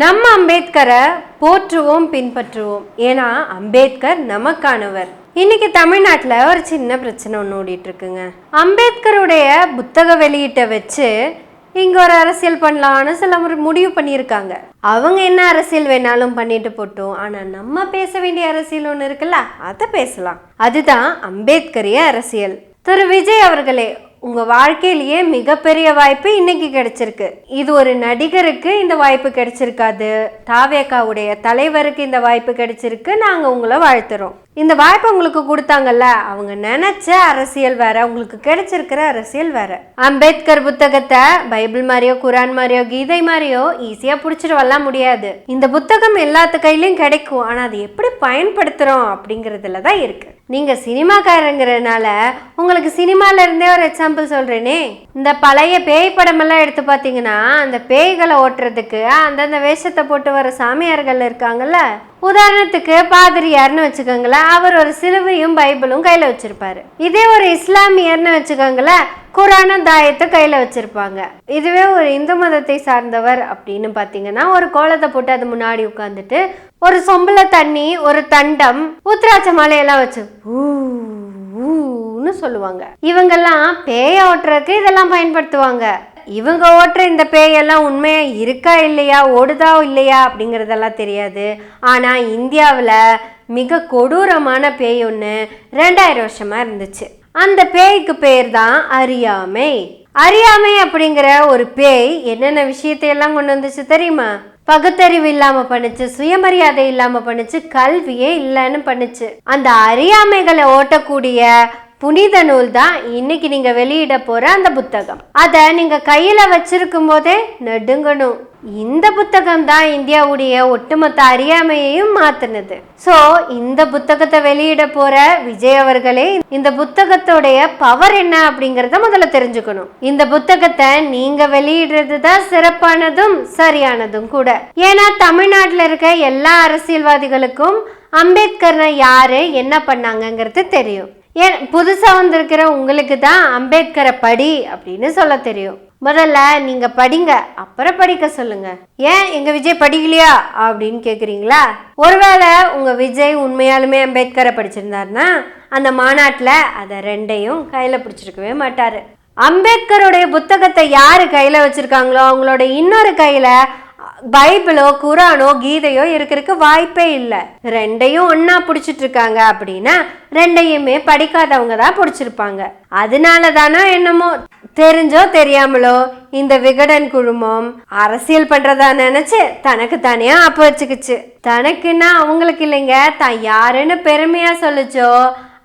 நம்ம அம்பேத்கரை போற்றுவோம் பின்பற்றுவோம். ஏன்னா அம்பேத்கர் நமக்கானவர். இன்னைக்கு தமிழ்நாட்டில் ஒரு சின்ன பிரச்சனை ஒன்று ஓடிட்டு இருக்குங்க அம்பேத்கருடைய புத்தக வெளியீட்டை வச்சு இங்கே ஒரு அரசியல் பண்ணலாம்னு சில முடிவு பண்ணியிருக்காங்க. அவங்க என்ன அரசியல் வேணாலும் பண்ணிட்டு போட்டோம். ஆனால் நம்ம பேச வேண்டிய அரசியல் ஒன்று இருக்குல்ல அதை பேசலாம். அதுதான் அம்பேத்கரிய அரசியல். திரு. விஜய் அவர்களே உங்கள் வாழ்க்கையிலேயே மிகப்பெரிய வாய்ப்பு இன்னைக்கு கிடைச்சிருக்கு. இது ஒரு நடிகருக்கு இந்த வாய்ப்பு கிடைச்சிருக்காது. தாவேக்காவுடைய தலைவருக்கு இந்த வாய்ப்பு கிடைச்சிருக்கு. நாங்கள் உங்களை வாழ்த்துறோம். இந்த வாய்ப்பு உங்களுக்கு கொடுத்தாங்கல்ல அவங்க நினைச்ச அரசியல் வேற உங்களுக்கு கிடைச்சிருக்கிற அரசியல் வேற. அம்பேத்கர் புத்தகத்தை பைபிள் மாதிரியோ குரான் மாதிரியோ கீதை மாதிரியோ ஈஸியா புடிச்சிட்டு வரலாம் முடியாது. இந்த புத்தகம் எல்லாத்து கையிலயும் கிடைக்கும் ஆனா அது எப்படி பயன்படுத்துறோம் அப்படிங்கறதுல தான் இருக்கு. நீங்க சினிமாக்காரங்கிறனால உங்களுக்கு சினிமால இருந்தே ஒரு எக்ஸாம்பிள் சொல்றேனே. இந்த பழைய பேய் படம் எல்லாம் எடுத்து பாத்தீங்கன்னா அந்த பேய்களை ஓட்டுறதுக்கு அந்தந்த வேஷத்தை போட்டு வர சாமியார்கள் இருக்காங்கல்ல உதாரணத்துக்கு பாதிரியார்னு வச்சுக்கோங்களேன் அவர் ஒரு சிலுவையும் பைபிளும் கையில் வச்சிருப்பாரு. இதே ஒரு இஸ்லாமியர்னு வச்சுக்கோங்களேன் குரானும் தாயத்தை கையில் வச்சிருப்பாங்க. இதுவே ஒரு இந்து மதத்தை சார்ந்தவர் அப்படின்னு பார்த்தீங்கன்னா ஒரு கோலத்தை போட்டு அது முன்னாடி உட்காந்துட்டு ஒரு சொம்பில் தண்ணி ஒரு தண்டம் உத்ராட்ச மலையெல்லாம் வச்சு ஊ ஊன்னு சொல்லுவாங்க. இவங்கெல்லாம் பேய ஓட்டுறதுக்கு இதெல்லாம் பயன்படுத்துவாங்க. இவங்க ஓட்டுற இந்த பேயெல்லாம் உண்மையாக இருக்கா இல்லையா ஓடுதா இல்லையா அப்படிங்கிறதெல்லாம் தெரியாது. ஆனால் இந்தியாவில் மிக கொடூரமான பேய் ஒன்று ரெண்டாயிரம் வருஷமாக இருந்துச்சு. அந்த பேய்க்கு பேர் தான் அறியாமை. அறியாமை அப்படிங்கிற ஒரு பேய் என்னென்ன விஷயத்தையெல்லாம் கொண்டு வந்துச்சு தெரியுமா? பகுத்தறிவு இல்லாம பண்ணுச்சு சுயமரியாதை இல்லாம பண்ணுச்சு கல்வியே இல்லைன்னு பண்ணுச்சு. அந்த அறியாமைகளை ஓட்டக்கூடிய புனித நூல் தான் இன்னைக்கு நீங்க வெளியிட போற அந்த புத்தகம். அதை நீங்க கையில வச்சிருக்கும் போதே நடுங்கணும். இந்த புத்தகம் தான் இந்தியாவுடைய ஒட்டுமொத்த அறியாமையையும் மாத்தினது. சோ இந்த புத்தகத்தை வெளியிட போற விஜய் அவர்களே இந்த புத்தகத்தோடைய பவர் என்ன அப்படிங்கறத முதல்ல தெரிஞ்சுக்கணும். இந்த புத்தகத்தை நீங்க வெளியிடுறது தான் சிறப்பானதும் சரியானதும் கூட. ஏன்னா தமிழ்நாட்டில் இருக்க எல்லா அரசியல்வாதிகளுக்கும் அம்பேத்கர்னா யாரு என்ன பண்ணாங்கங்கிறது தெரியும். ஏன் புதுசாக வந்திருக்கிற உங்களுக்கு தான் அம்பேத்கரை படி அப்படின்னு சொல்ல தெரியும். முதல்ல நீங்க படிங்க அப்புறம் படிக்க சொல்லுங்க. ஏன் எங்க விஜய் படிக்கலையா அப்படின்னு கேக்குறீங்களா? ஒருவேளை உங்க விஜய் உண்மையாலுமே அம்பேத்கரை படிச்சிருந்தாருன்னா அந்த மாநாட்டில் அதை ரெண்டையும் கையில பிடிச்சிருக்கவே மாட்டாரு. அம்பேத்கருடைய புத்தகத்தை யாரு கையில வச்சிருக்காங்களோ அவங்களோட இன்னொரு கையில பைபிளோ குரானோ கீதையோ இருக்கிறதுக்கு வாய்ப்பே இல்லை. ரெண்டையும் ஒன்னா பிடிச்சிட்டு இருக்காங்க அப்படின்னா ரெண்டையுமே படிக்காதவங்க தான் பிடிச்சிருப்பாங்க. அதனால தானோ என்னமோ தெரிஞ்சோ தெரியாமலோ இந்த விகடன் குழுமம் அரசியல் பண்றதா நினைச்சு தனக்கு தனியா அப்ப வச்சுக்கிச்சு. தனக்குன்னா அவங்களுக்கு இல்லைங்க தான் யாருன்னு பெருமையா சொல்லுச்சோ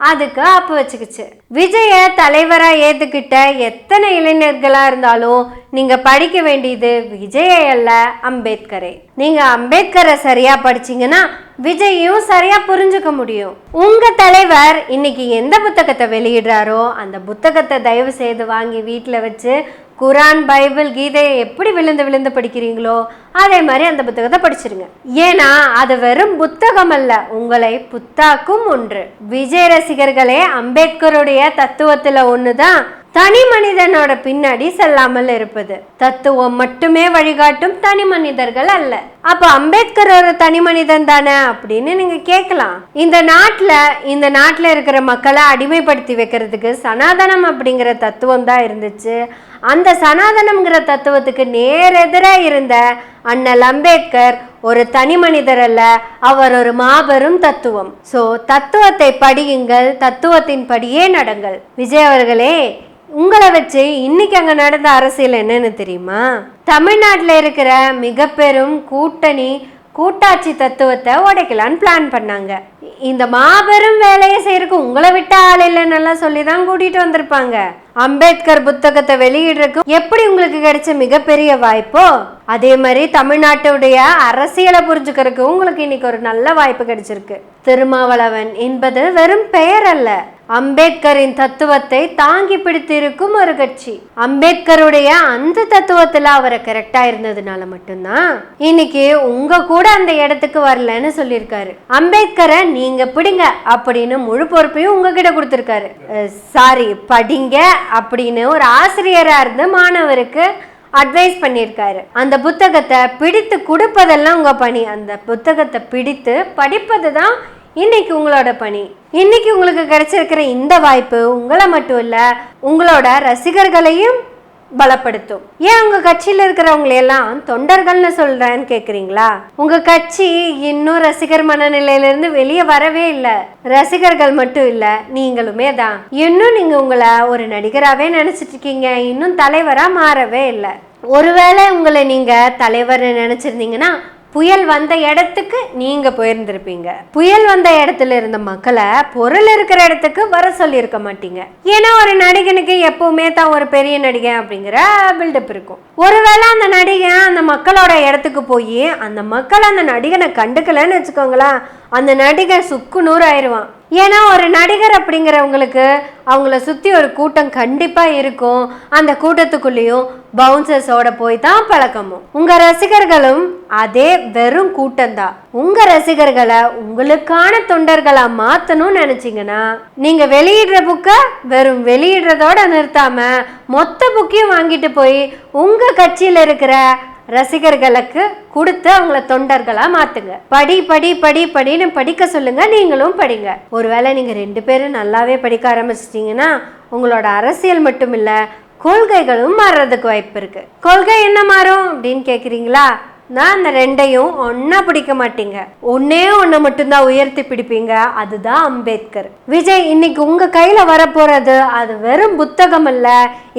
அதுக்கு அப்ப வச்சுக்கிச்சு. விஜய தலைவராக ஏற்றுக்கிட்ட எத்தனை இளைஞர்களாக இருந்தாலும் நீங்கள் படிக்க வேண்டியது விஜய அல்ல அம்பேத்கரை. நீங்கள் அம்பேத்கரை சரியாக படிச்சீங்கன்னா விஜயும் சரியா புரிஞ்சுக்க முடியும். உங்க தலைவர் இன்னைக்கு எந்த புத்தகத்தை வெளியிடுறாரோ அந்த புத்தகத்தை தயவு செய்து வாங்கி வீட்டில் வச்சு குரான் பைபிள் கீதையை எப்படி விழுந்து விழுந்து படிக்கிறீங்களோ அதே மாதிரி அந்த புத்தகத்தை படிச்சிருங்க. ஏன்னா அது வெறும் புத்தகம் அல்ல உங்களை புத்தாக்கும் ஒன்று. விஜய் ரசிகர்களே அம்பேத்கருடைய தத்துவத்தில் ஒன்று தான் தனி மனிதனோட பின்னாடி செல்லாமல் இருப்பது. தத்துவம் மட்டுமே வழிகாட்டும் தனி மனிதர்கள் அல்ல. அப்ப அம்பேத்கர் ஒரு தனி மனிதன் தானே அப்படின்னு நீங்க கேட்கலாம். இந்த நாட்டுல இந்த நாட்டுல இருக்கிற மக்களை அடிமைப்படுத்தி வைக்கிறதுக்கு சனாதனம் அப்படிங்கிற தத்துவம் தான் இருந்துச்சு. அந்த சனாதனம்ங்கிற தத்துவத்துக்கு நேரெதிராக இருந்த அண்ணல் அம்பேத்கர் ஒரு தனி மனிதர் அல்ல அவர் ஒரு மாபெரும் தத்துவம். சோ தத்துவத்தை படியுங்கள் தத்துவத்தின் படியே நடங்கள். விஜய் அவர்களே உங்களை வச்சு இன்னைக்கு அங்க நடந்த அரசியல் என்னன்னு தெரியுமா? தமிழ்நாட்டில் இருக்கிற மிக பெரும் கூட்டணி கூட்டாட்சி தத்துவத்தை உடைக்கலான்னு பிளான் பண்ணாங்க. இந்த மாபெரும் வேலையை செய்யறதுக்கு உங்களை விட்ட ஆள் இல்லைன்னு சொல்லி தான் கூட்டிட்டு வந்திருப்பாங்க. அம்பேத்கர் புத்தகத்தை வெளியிடுறதுக்கு எப்படி உங்களுக்கு கிடைச்ச மிகப்பெரிய வாய்ப்போ அதே மாதிரி தமிழ்நாட்டுடைய அரசியலை புரிஞ்சுக்கிறதுக்கு உங்களுக்கு இன்னைக்கு ஒரு நல்ல வாய்ப்பு கிடைச்சிருக்கு. திருமாவளவன் என்பது வெறும் பெயர் அல்ல. அம்பேத்கரின் தத்துவத்தை தாங்கி பிடித்திருக்கும் ஒரு கட்சி. அம்பேத்கருடைய அந்த தத்துவத்துல அவரை கரெக்டா இருந்ததுனால மட்டும்தான் இன்னைக்கு உங்க கூட அந்த இடத்துக்கு வரலன்னு சொல்லியிருக்காரு. அம்பேத்கரை நீங்க பிடிங்க அப்படின்னு முழு பொறுப்பையும் உங்ககிட்ட கொடுத்துருக்காரு. சாரி படிங்க அப்படின்னு ஒரு ஆசிரியராக இருந்து மாணவருக்கு அட்வைஸ் பண்ணியிருக்காரு. அந்த புத்தகத்தை பிடித்து கொடுப்பதெல்லாம் உங்க பணி. அந்த புத்தகத்தை பிடித்து படிப்பது தான் இன்னைக்கு உங்களோட பணி. இன்னைக்கு உங்களுக்கு கிடைச்சிருக்கிற இந்த வாய்ப்பு உங்களை மட்டும் இல்ல உங்களோட ரசிகர்களையும் பலப்படுத்தும். ஏன் உங்க கட்சியில இருக்கிறவங்களையெல்லாம் தொண்டர்கள்னு சொல்றேன்னு கேக்குறீங்களா? உங்க கட்சி இன்னும் ரசிகர் மனநிலையில இருந்து வெளியே வரவே இல்லை. ரசிகர்கள் மட்டும் இல்ல நீங்களுமே தான். இன்னும் நீங்க உங்களை ஒரு நடிகராகவே நினைச்சிட்டு இருக்கீங்க. இன்னும் தலைவரா மாறவே இல்லை. ஒருவேளை உங்களை நீங்க தலைவர் நினைச்சிருந்தீங்கன்னா புயல் வந்த இடத்துக்கு நீங்கள் போயிருந்திருப்பீங்க. புயல் வந்த இடத்துல இருந்த மக்களை பொருள் இருக்கிற இடத்துக்கு வர சொல்லியிருக்க மாட்டீங்க. ஏன்னா ஒரு நடிகனுக்கு எப்பவுமே தான் ஒரு பெரிய நடிகன் அப்படிங்கிற பில்டப் இருக்கும். ஒருவேளை அந்த நடிகன் அந்த மக்களோட இடத்துக்கு போய் அந்த மக்கள் அந்த நடிகனை கண்டுக்கலன்னு வச்சுக்கோங்களேன் அந்த நடிகர் சுக்கு நூறு ஆயிடுவான் ஏன்னா ஒரு நடிகர் அப்படிங்கிறவங்களுக்கு அவங்கள சுற்றி ஒரு கூட்டம் கண்டிப்பாக இருக்கும். அந்த கூட்டத்துக்குள்ளேயும் பவுன்சர்ஸோட போய் தான் பழக்கமும். உங்கள் ரசிகர்களும் அதே வெறும் கூட்டம்தான் உங்கள் ரசிகர்களை உங்களுக்கான தொண்டர்களாக மாற்றணும்னு நினச்சிங்கன்னா நீங்கள் வெளியிடுற புக்கை வெறும் வெளியிடுறதோட நிறுத்தாமல் மொத்த புக்கையும் வாங்கிட்டு போய் உங்கள் கட்சியில் இருக்கிற ரசிகர்களுக்கு கொடுத்து அவங்கள தொண்டர்களா மாத்துங்க. படி படி படி படின்னு படிக்க சொல்லுங்க நீங்களும் படிங்க. ஒருவேளை நீங்க ரெண்டு பேரும் நல்லாவே படிக்க ஆரம்பிச்சிட்டீங்கன்னா உங்களோட அரசியல் மட்டும் இல்ல கொள்கைகளும் மாறுறதுக்கு வாய்ப்பு இருக்கு. கொள்கை என்ன மாறும் அப்படின்னு கேக்குறீங்களா? நான் அந்த ரெண்டையும் ஒன்னா பிடிக்க மாட்டீங்க. ஒன்னே ஒண்ணு மட்டும்தான் உயர்த்தி பிடிப்பீங்க. அதுதான் அம்பேத்கர். விஜய் இன்னைக்கு உங்க கையில வரப்போறது அது வெறும் புத்தகம் இல்ல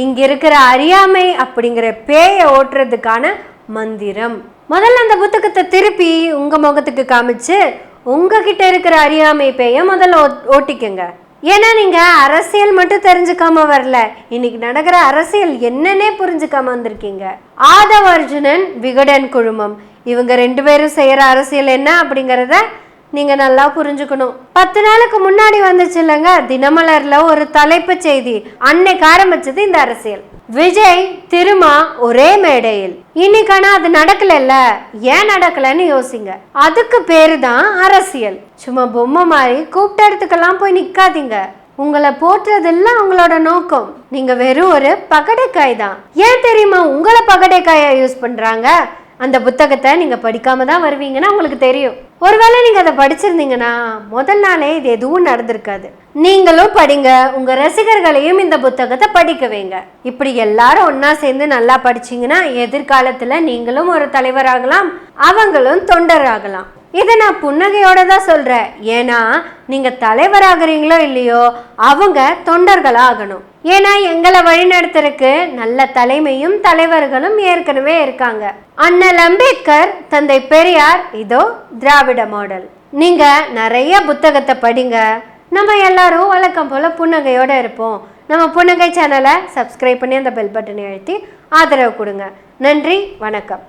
இங்க இருக்கிற அறியாமை அப்படிங்கிற பேயை ஓட்டுறதுக்கான மந்திரம். முதல்ல அந்த புத்தகத்தை திருப்பி உங்க முகத்துக்கு காமிச்சு உங்ககிட்ட இருக்கிற அறியாமை பேய முதல்ல ஓ- ஓட்டிக்கங்க. ஏன்னா நீங்க அரசியல் மட்டும் தெரிஞ்சுக்காம வரல. இன்னைக்கு நடக்கிற அரசியல் என்னன்னே புரிஞ்சுக்காம வந்திருக்கீங்க. ஆதவ அர்ஜுனன் விகடன் குழுமம். இவங்க ரெண்டு பேரும் செய்யற அரசியல் என்ன அப்படிங்கறத நீங்க நல்லா புரிஞ்சுக்கணும். பத்து நாளுக்கு முன்னாடி வந்துச்சு இல்லைங்க தினமலர்ல ஒரு தலைப்பு செய்தி அன்னைக்கு ஆரம்பிச்சது இந்த அரசியல். விஜய் திருமா ஒரே மேடையில். இன்னைக்கான அது நடக்கலல்ல? ஏன் நடக்கலன்னு யோசிங்க. அதுக்கு பேரு தான் அரசியல். சும்மா பொம்மை மாதிரி கூப்பிட்ட இடத்துக்கெல்லாம் போய் நிக்காதீங்க. உங்களை போற்றுறதெல்லாம் அவங்களோட நோக்கம். நீங்க வெறும் ஒரு பகடைக்காய் தான். ஏன் தெரியுமா உங்களை பகடைக்காயை யூஸ் பண்றாங்க? அந்த புத்தகத்தை நீங்க படிக்காம தான் வருவீங்கன்னா உங்களுக்கு தெரியும். ஒருவேளை நீங்க அதை படிச்சிருந்தீங்கன்னா முதல் நாளே இது எதுவும் நடந்திருக்காது. நீங்களும் படிங்க உங்க ரசிகர்களையும் இந்த புத்தகத்தை படிக்க வைங்க. இப்படி எல்லாரும் ஒன்றா சேர்ந்து நல்லா படிச்சீங்கன்னா எதிர்காலத்துல நீங்களும் ஒரு தலைவராகலாம் அவங்களும் தொண்டராகலாம். இதை நான் புன்னகையோட தான் சொல்கிறேன் ஏன்னா நீங்கள் தலைவராகிறீங்களோ இல்லையோ அவங்க தொண்டர்களாக ஆகணும் ஏன்னா எங்களை வழிநடத்துறதுக்கு நல்ல தலைமையும் தலைவர்களும் ஏற்கனவே இருக்காங்க. அண்ணல் அம்பேத்கர் தந்தை பெரியார் இதோ திராவிட மாடல். நீங்கள் நிறைய புத்தகத்தை படிங்க. நம்ம எல்லாரும் வழக்கம் போல் புன்னகையோட இருப்போம். நம்ம புன்னகை சேனலை சப்ஸ்கிரைப் பண்ணி அந்த பெல் பட்டனை அழுத்தி ஆதரவு கொடுங்க. நன்றி வணக்கம்.